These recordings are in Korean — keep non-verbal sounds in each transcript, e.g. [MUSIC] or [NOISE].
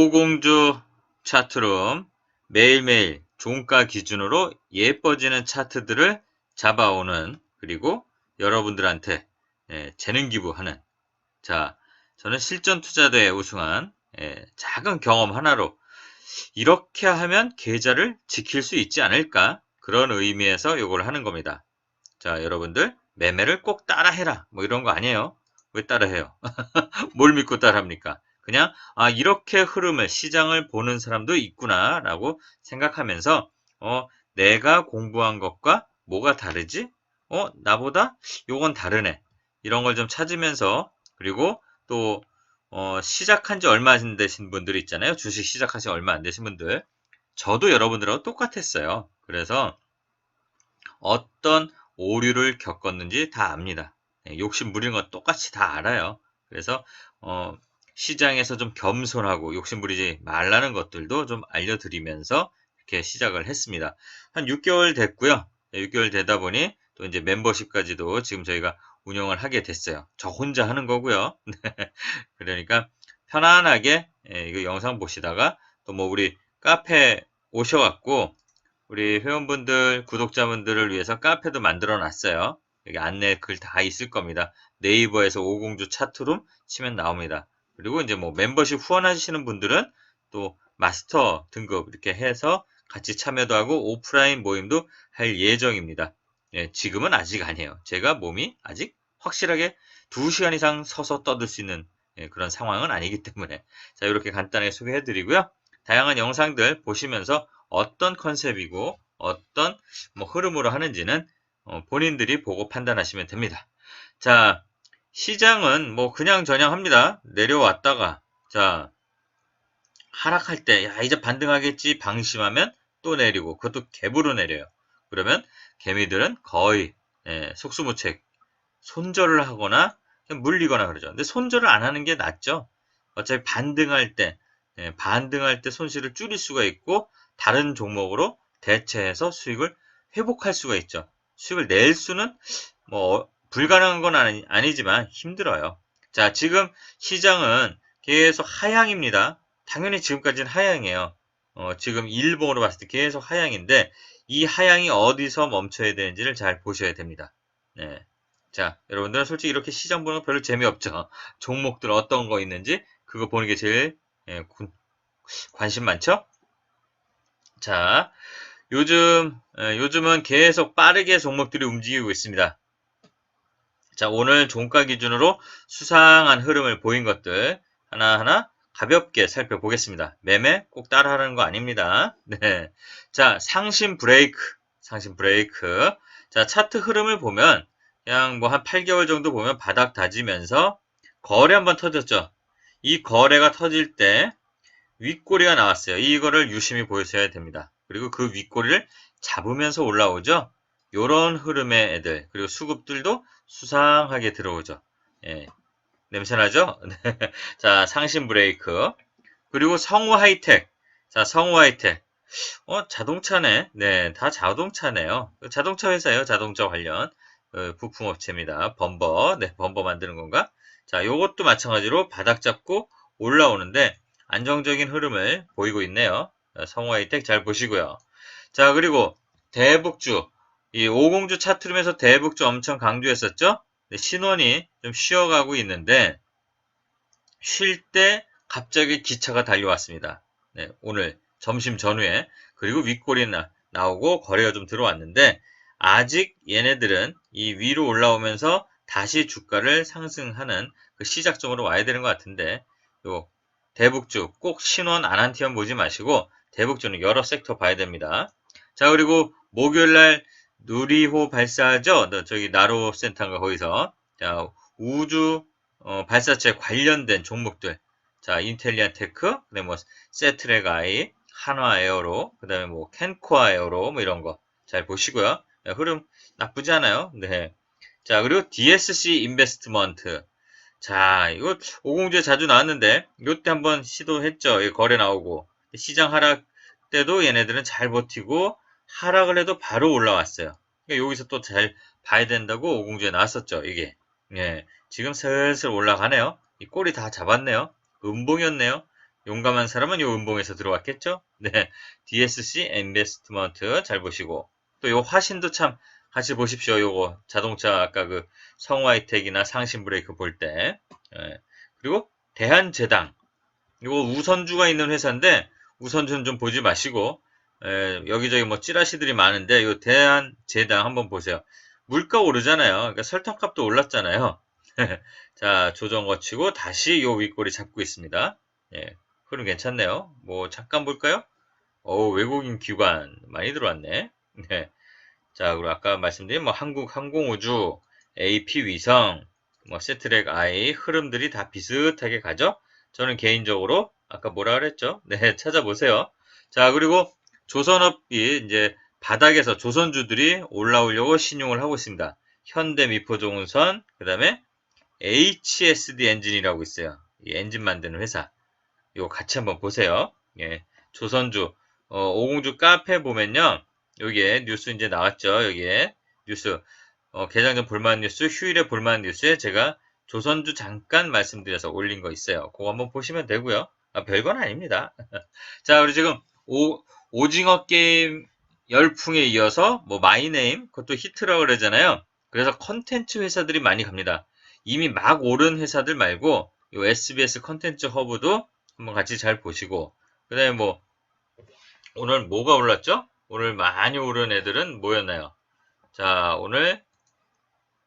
오공주 차트룸 매일매일 종가 기준으로 예뻐지는 차트들을 잡아오는 그리고 여러분들한테 예, 재능 기부하는 자 저는 실전 투자대에 우승한 예, 작은 경험 하나로 이렇게 하면 계좌를 지킬 수 있지 않을까 그런 의미에서 이걸 하는 겁니다. 자 여러분들 매매를 꼭 따라해라 뭐 이런 거 아니에요. 왜 따라해요? [LAUGHS] 뭘 믿고 따라합니까? 그냥 아 이렇게 흐름을 시장을 보는 사람도 있구나 라고 생각하면서 어 내가 공부한 것과 뭐가 다르지? 어 나보다 요건 다르네. 이런 걸 좀 찾으면서 그리고 또 어, 시작한 지 얼마 안 되신 분들 있잖아요. 주식 시작하신 얼마 안 되신 분들. 저도 여러분들하고 똑같았어요. 그래서 어떤 오류를 겪었는지 다 압니다. 네, 욕심 부리는 건 똑같이 다 알아요. 그래서 어, 시장에서 좀 겸손하고 욕심 부리지 말라는 것들도 좀 알려드리면서 이렇게 시작을 했습니다. 한 6개월 됐고요. 6개월 되다 보니 또 이제 멤버십까지도 지금 저희가 운영을 하게 됐어요. 저 혼자 하는 거고요. [LAUGHS] 그러니까 편안하게 예, 이거 영상 보시다가 또 뭐 우리 카페 오셔갖고 우리 회원분들, 구독자분들을 위해서 카페도 만들어 놨어요. 여기 안내 글 다 있을 겁니다. 네이버에서 오공주 차트룸 치면 나옵니다. 그리고 이제 뭐 멤버십 후원하시는 분들은 또 마스터 등급 이렇게 해서 같이 참여도 하고 오프라인 모임도 할 예정입니다. 예, 지금은 아직 아니에요. 제가 몸이 아직 확실하게 2시간 이상 서서 떠들 수 있는 예, 그런 상황은 아니기 때문에 자 이렇게 간단하게 소개해 드리고요. 다양한 영상들 보시면서 어떤 컨셉이고 어떤 뭐 흐름으로 하는지는 어, 본인들이 보고 판단하시면 됩니다. 자 시장은 뭐 그냥 저냥 합니다. 내려왔다가 자 하락할 때 야 이제 반등하겠지 방심하면 또 내리고 그것도 갭으로 내려요. 그러면 개미들은 거의 예, 속수무책 손절을 하거나 물리거나 그러죠. 근데 손절을 안 하는 게 낫죠. 어차피 반등할 때 예, 반등할 때 손실을 줄일 수가 있고 다른 종목으로 대체해서 수익을 회복할 수가 있죠. 수익을 낼 수는 뭐 불가능한 건 아니, 아니지만 힘들어요. 자, 지금 시장은 계속 하향입니다. 당연히 지금까지는 하향이에요. 어, 지금 일봉으로 봤을 때 계속 하향인데 이 하향이 어디서 멈춰야 되는지를 잘 보셔야 됩니다. 네. 자, 여러분들은 솔직히 이렇게 시장 보는 거 별로 재미없죠. [LAUGHS] 종목들 어떤 거 있는지 그거 보는 게 제일 예, 관심 많죠? 자, 요즘 예, 요즘은 계속 빠르게 종목들이 움직이고 있습니다. 자, 오늘 종가 기준으로 수상한 흐름을 보인 것들 하나하나 가볍게 살펴보겠습니다. 매매 꼭 따라하는 거 아닙니다. 네. 자, 상심 브레이크. 상심 브레이크. 자, 차트 흐름을 보면 그냥 뭐 한 8개월 정도 보면 바닥 다지면서 거래 한번 터졌죠. 이 거래가 터질 때 윗꼬리가 나왔어요. 이거를 유심히 보셔야 됩니다. 그리고 그 윗꼬리를 잡으면서 올라오죠. 요런 흐름의 애들 그리고 수급들도 수상하게 들어오죠. 예. 냄새나죠? [LAUGHS] 자, 상신 브레이크. 그리고 성우 하이텍. 자, 성우 하이텍. 어, 자동차네. 네, 다 자동차네요. 자동차 회사예요. 자동차 관련. 어, 부품업체입니다. 범버. 네, 범버 만드는 건가? 자, 요것도 마찬가지로 바닥 잡고 올라오는데 안정적인 흐름을 보이고 있네요. 성우 하이텍 잘 보시고요. 자, 그리고 대북주. 이 오공주 차트룸에서 대북주 엄청 강조했었죠? 네, 신원이 좀 쉬어가고 있는데 쉴 때 갑자기 기차가 달려왔습니다. 네, 오늘 점심 전후에 그리고 윗골이 나, 나오고 거래가 좀 들어왔는데 아직 얘네들은 이 위로 올라오면서 다시 주가를 상승하는 그 시작점으로 와야 되는 것 같은데 요 대북주 꼭 신원 아난티언 보지 마시고 대북주는 여러 섹터 봐야 됩니다. 자 그리고 목요일날 누리호 발사죠. 저기 나로 센터인가 거기서 자 우주 어, 발사체 관련된 종목들 자 인텔리아 테크 그다음에 뭐 세트렉 아이 한화 에어로 그다음에 뭐 캔코아 에어로 뭐 이런 거 잘 보시고요. 야, 흐름 나쁘지 않아요. 네. 자 그리고 DSC 인베스트먼트 자 이거 오공주에 자주 나왔는데 이때 한번 시도했죠. 거래 나오고 시장 하락 때도 얘네들은 잘 버티고 하락을 해도 바로 올라왔어요. 그러니까 여기서 또 잘 봐야 된다고 오공주에 나왔었죠. 이게. 예. 지금 슬슬 올라가네요. 이 꼬리 다 잡았네요. 음봉이었네요. 용감한 사람은 요 음봉에서 들어왔겠죠? 네. DSC 인베스트먼트 잘 보시고 또요 화신도 참 같이 보십시오. 요거 자동차 아까 그 성화이텍이나 상신 브레이크 볼 때. 예. 그리고 대한제당. 이거 우선주가 있는 회사인데 우선주는 좀 보지 마시고 예, 여기저기 뭐 찌라시들이 많은데 이 대한제당 한번 보세요. 물가 오르잖아요. 그러니까 설탕값도 올랐잖아요. [LAUGHS] 자 조정 거치고 다시 요 윗꼬리 잡고 있습니다. 예, 흐름 괜찮네요. 뭐 잠깐 볼까요? 어 외국인 기관 많이 들어왔네. [LAUGHS] 네. 자 그리고 아까 말씀드린 뭐 한국 항공우주, AP 위성, 뭐 세트랙 I 흐름들이 다 비슷하게 가죠. 저는 개인적으로 아까 뭐라 그랬죠? 네 [LAUGHS] 찾아보세요. 자 그리고 조선업이 이제 바닥에서 조선주들이 올라오려고 신용을 하고 있습니다. 현대 미포종선, 그 다음에 HSD 엔진이라고 있어요. 이 엔진 만드는 회사. 이거 같이 한번 보세요. 예, 조선주, 어, 오공주 카페 보면요. 여기에 뉴스 이제 나왔죠. 여기에 뉴스, 어, 개장 전 볼만한 뉴스, 휴일에 볼만한 뉴스에 제가 조선주 잠깐 말씀드려서 올린 거 있어요. 그거 한번 보시면 되고요. 아, 별건 아닙니다. [LAUGHS] 자, 우리 지금 오, 오징어 게임 열풍에 이어서 뭐 마이네임 그것도 히트라고 그러잖아요. 그래서 컨텐츠 회사들이 많이 갑니다. 이미 막 오른 회사들 말고 요 SBS 컨텐츠 허브도 한번 같이 잘 보시고 그다음에 뭐 오늘 뭐가 올랐죠? 오늘 많이 오른 애들은 뭐였나요? 자 오늘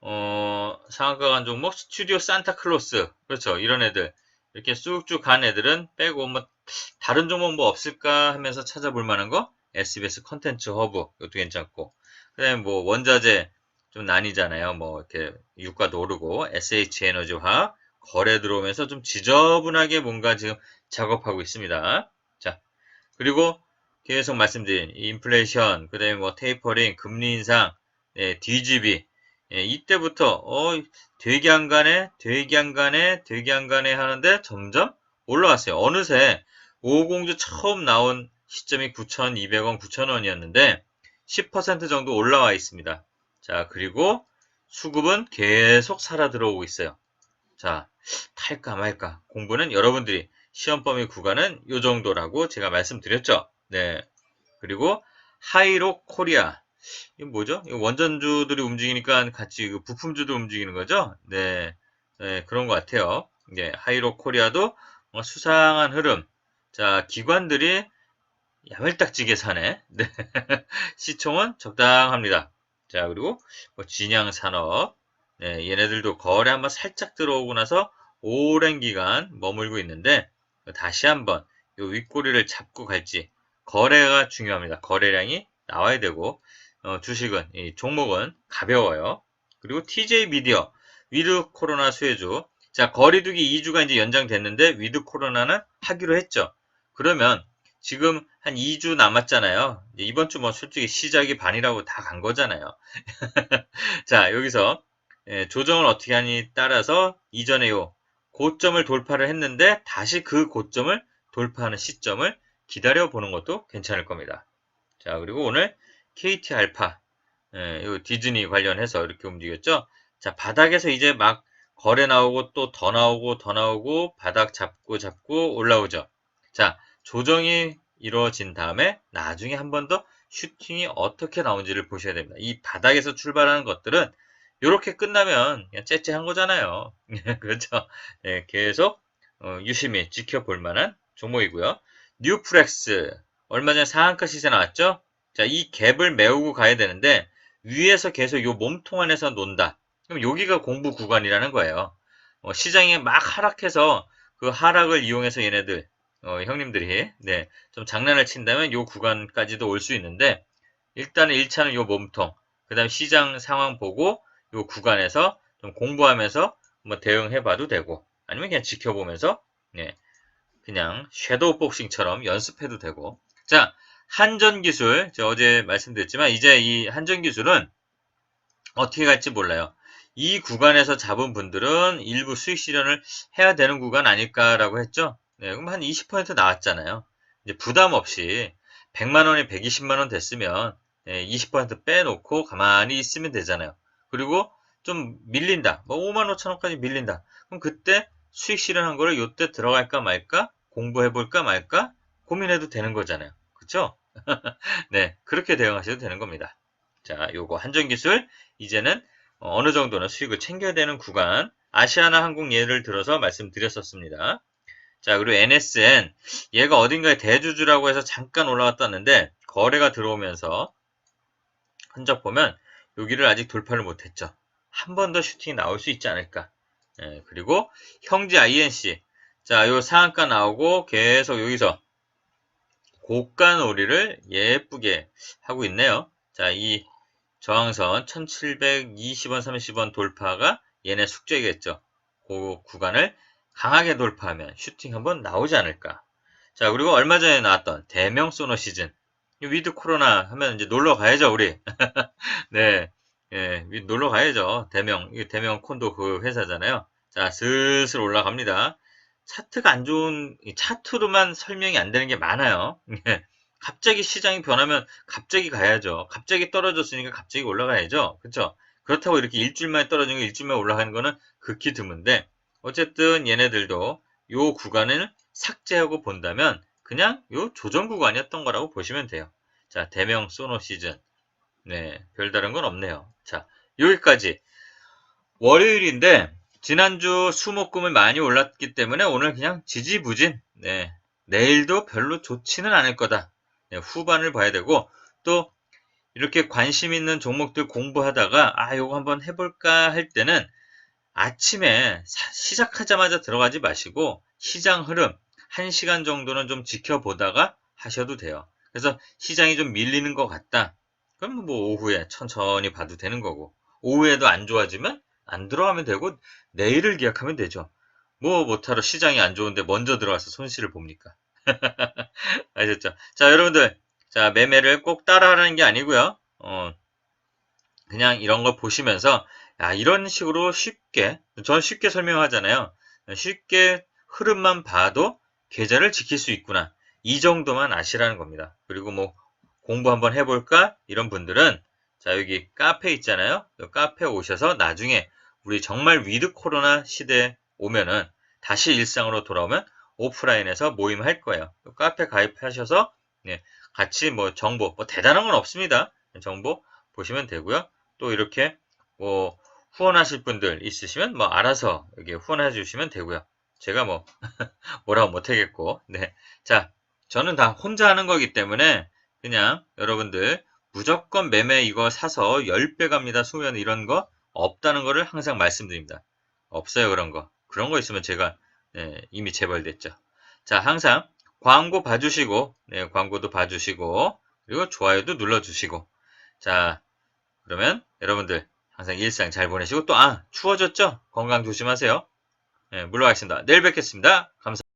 어, 상한가 간 종목 스튜디오 산타클로스 그렇죠 이런 애들 이렇게 쑥쭉 간 애들은 빼고 뭐 다른 종목 뭐 없을까 하면서 찾아볼 만한 거 SBS 컨텐츠 허브 이것도 괜찮고 그다음에 뭐 원자재 좀 나뉘잖아요. 뭐 이렇게 유가도 오르고 SH 에너지화 거래 들어오면서 좀 지저분하게 뭔가 지금 작업하고 있습니다. 자 그리고 계속 말씀드린 인플레이션 그다음에 뭐 테이퍼링 금리 인상 예, DGB 예, 이때부터 어 되게 되게 안 가네 하는데 점점 올라왔어요. 어느새 5공주 처음 나온 시점이 9,200원, 9,000원이었는데 10% 정도 올라와 있습니다. 자, 그리고 수급은 계속 살아 들어오고 있어요. 자, 탈까 말까. 공부는 여러분들이 시험 범위 구간은 이 정도라고 제가 말씀드렸죠. 네. 그리고 하이로 코리아. 이거 뭐죠? 이거 원전주들이 움직이니까 같이 그 부품주도 움직이는 거죠? 네. 네, 그런 것 같아요. 네, 하이로 코리아도 수상한 흐름. 자, 기관들이 야물딱지게 사네. [LAUGHS] 네. 시총은 적당합니다. 자, 그리고 뭐 진양산업. 네, 얘네들도 거래 한번 살짝 들어오고 나서 오랜 기간 머물고 있는데 다시 한번 이 윗꼬리를 잡고 갈지 거래가 중요합니다. 거래량이 나와야 되고 어, 주식은 이 종목은 가벼워요. 그리고 TJ 미디어 위드 코로나 수혜주 자 거리두기 2주가 이제 연장됐는데 위드 코로나는 하기로 했죠. 그러면 지금 한 2주 남았잖아요. 이번 주 뭐 솔직히 시작이 반이라고 다 간 거잖아요. [LAUGHS] 자, 여기서 예, 조정을 어떻게 하니 따라서 이전에 요 고점을 돌파를 했는데 다시 그 고점을 돌파하는 시점을 기다려 보는 것도 괜찮을 겁니다. 자, 그리고 오늘 KT 알파, 예, 요 디즈니 관련해서 이렇게 움직였죠. 자, 바닥에서 이제 막 거래 나오고 또 더 나오고 더 나오고 바닥 잡고 잡고 올라오죠. 자, 조정이 이루어진 다음에 나중에 한 번 더 슈팅이 어떻게 나온지를 보셔야 됩니다. 이 바닥에서 출발하는 것들은 이렇게 끝나면 그냥 째째한 거잖아요. [LAUGHS] 그렇죠? 네, 계속 어, 유심히 지켜볼 만한 종목이고요. 뉴프렉스 얼마 전에 상한가 시세 나왔죠? 자, 이 갭을 메우고 가야 되는데 위에서 계속 이 몸통 안에서 논다. 그럼 여기가 공부 구간이라는 거예요. 어, 시장이 막 하락해서 그 하락을 이용해서 얘네들 어, 형님들이 네, 좀 장난을 친다면 요 구간까지도 올 수 있는데 일단은 1차는 요 몸통 그 다음 시장 상황 보고 요 구간에서 좀 공부하면서 뭐 대응해 봐도 되고 아니면 그냥 지켜보면서 네, 그냥 섀도우 복싱처럼 연습해도 되고 자 한전기술 어제 말씀드렸지만 이제 이 한전기술은 어떻게 갈지 몰라요 이 구간에서 잡은 분들은 일부 수익 실현을 해야 되는 구간 아닐까라고 했죠 네, 그럼 한 20% 나왔잖아요. 이제 부담 없이 100만 원이 120만 원 됐으면 20% 빼놓고 가만히 있으면 되잖아요. 그리고 좀 밀린다. 뭐 5만 5천 원까지 밀린다. 그럼 그때 수익 실현한 거를 요때 들어갈까 말까 공부해볼까 말까 고민해도 되는 거잖아요. 그쵸? [LAUGHS] 네, 그렇게 대응하셔도 되는 겁니다. 자, 요거 한전기술 이제는 어느 정도는 수익을 챙겨야 되는 구간 아시아나 항공 예를 들어서 말씀드렸었습니다. 자, 그리고 NSN 얘가 어딘가에 대주주라고 해서 잠깐 올라갔다 왔는데 거래가 들어오면서 흔적 보면 여기를 아직 돌파를 못했죠. 한 번 더 슈팅이 나올 수 있지 않을까. 예, 그리고 형제 INC 자, 요 상한가 나오고 계속 여기서 놀이를 예쁘게 하고 있네요. 자, 이 저항선 1720원, 30원 돌파가 얘네 숙제겠죠. 그 구간을 강하게 돌파하면 슈팅 한번 나오지 않을까. 자, 그리고 얼마 전에 나왔던 대명 소노 시즌. 위드 코로나 하면 이제 놀러 가야죠, 우리. [LAUGHS] 네. 예, 놀러 가야죠. 대명, 대명 콘도 그 회사잖아요. 자, 슬슬 올라갑니다. 차트가 안 좋은, 차트로만 설명이 안 되는 게 많아요. [LAUGHS] 예. 갑자기 시장이 변하면 갑자기 가야죠. 갑자기 떨어졌으니까 갑자기 올라가야죠. 그쵸? 그렇다고 이렇게 일주일 만에 떨어지는 거 일주일 만에 올라가는 거는 극히 드문데, 어쨌든 얘네들도 요 구간을 삭제하고 본다면 그냥 요 조정 구간이었던 거라고 보시면 돼요. 자, 대명 소노 시즌. 네, 별다른 건 없네요. 자, 여기까지. 월요일인데, 지난주 수목금을 많이 올랐기 때문에 오늘 그냥 지지부진. 네, 내일도 별로 좋지는 않을 거다. 네, 후반을 봐야 되고, 또, 이렇게 관심 있는 종목들 공부하다가, 아, 요거 한번 해볼까 할 때는 아침에 시작하자마자 들어가지 마시고, 시장 흐름, 1시간 정도는 좀 지켜보다가 하셔도 돼요. 그래서 시장이 좀 밀리는 것 같다. 그럼 뭐 오후에 천천히 봐도 되는 거고 오후에도 안 좋아지면 안 들어가면 되고 내일을 기약하면 되죠. 뭐 못하러 시장이 안 좋은데 먼저 들어가서 손실을 봅니까? [LAUGHS] 아셨죠? 자 여러분들 자 매매를 꼭 따라하는 게 아니고요. 어, 그냥 이런 거 보시면서 야, 이런 식으로 쉽게 저는 쉽게 설명하잖아요. 쉽게 흐름만 봐도 계좌를 지킬 수 있구나. 이 정도만 아시라는 겁니다. 그리고 뭐 공부 한번 해볼까? 이런 분들은 자 여기 카페 있잖아요. 카페 오셔서 나중에 우리 정말 위드 코로나 시대에 오면은 다시 일상으로 돌아오면 오프라인에서 모임할 거예요. 카페 가입하셔서 네, 같이 뭐 정보 뭐 대단한 건 없습니다. 정보 보시면 되고요. 또 이렇게 뭐 후원하실 분들 있으시면 뭐 알아서 여기 후원해 주시면 되고요. 제가 뭐 [LAUGHS] 뭐라고 못하겠고 네. 자 저는 다 혼자 하는 거기 때문에 그냥 여러분들 무조건 매매 이거 사서 10배 갑니다. 수면 이런 거 없다는 거를 항상 말씀드립니다. 없어요 그런 거. 그런 거 있으면 제가 네, 이미 재벌됐죠. 자 항상 광고 봐주시고 네, 광고도 봐주시고 그리고 좋아요도 눌러주시고 자 그러면 여러분들 항상 일상 잘 보내시고 또 아 추워졌죠? 건강 조심하세요. 네, 물러가겠습니다. 내일 뵙겠습니다. 감사합니다.